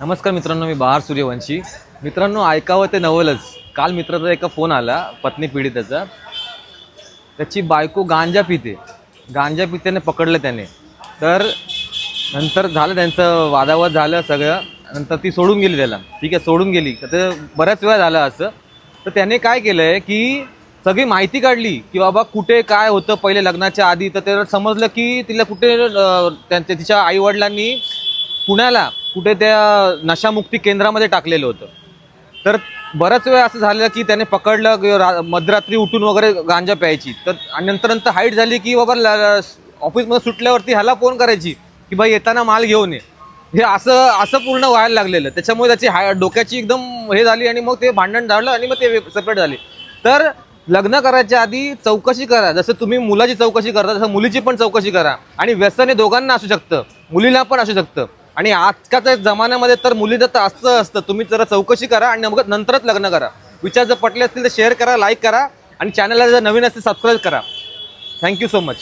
नमस्कार मित्रांनो मी बहार सूर्यवंशी. मित्रांनो ऐकावं ते नवलच. काल मित्राचा एका फोन आला पत्नी पीडिताचा. त्याची बायको गांजा पिते. गांजा पित्याने पकडलं त्याने. तर नंतर झालं त्यांचं वादावाद झालं सगळं. नंतर ती सोडून गेली त्याला. ठीक आहे सोडून गेली. तर ते बऱ्याच वेळा झालं असं. तर त्याने काय केलं आहे की सगळी माहिती काढली की बाबा कुठे काय होतं. पहिले लग्नाच्या आधी तर त्याला समजलं की तिला कुठे त्यांच्या तिच्या आईवडिलांनी पुण्याला कुठे त्या नशामुक्ती केंद्रामध्ये टाकलेलं होतं. तर बराच वेळ असं झालं की त्याने पकडलं की रा मध्यरात्री उठून वगैरे गांजा प्यायची. तर आणि नंतर नंतर हाईट झाली की बाबा ऑफिसमध्ये सुटल्यावरती ह्याला फोन करायची की बाई येताना माल घेऊन ये. हे असं असं पूर्ण व्हायला लागलेलं. त्याच्यामुळे त्याची हाय डोक्याची एकदम हे झाली आणि मग ते भांडण झालं आणि मग ते सेपरेट झाले. तर लग्न करायच्या आधी चौकशी करा. जसं तुम्ही मुलाची चौकशी करता तसं मुलीची पण चौकशी करा. आणि व्यसन हे दोघांना असू शकतं. मुलीला पण असू शकतं. आणि आजकालच्या जमान्यामध्ये तर मुलीचं तर असं असतं. तुम्ही जरा चौकशी करा आणि मग नंतरच लग्न करा. विचार जर पटले असतील तर शेअर करा लाईक करा आणि चॅनलला जर नवीन असतील सबस्क्राईब करा. Thank you so much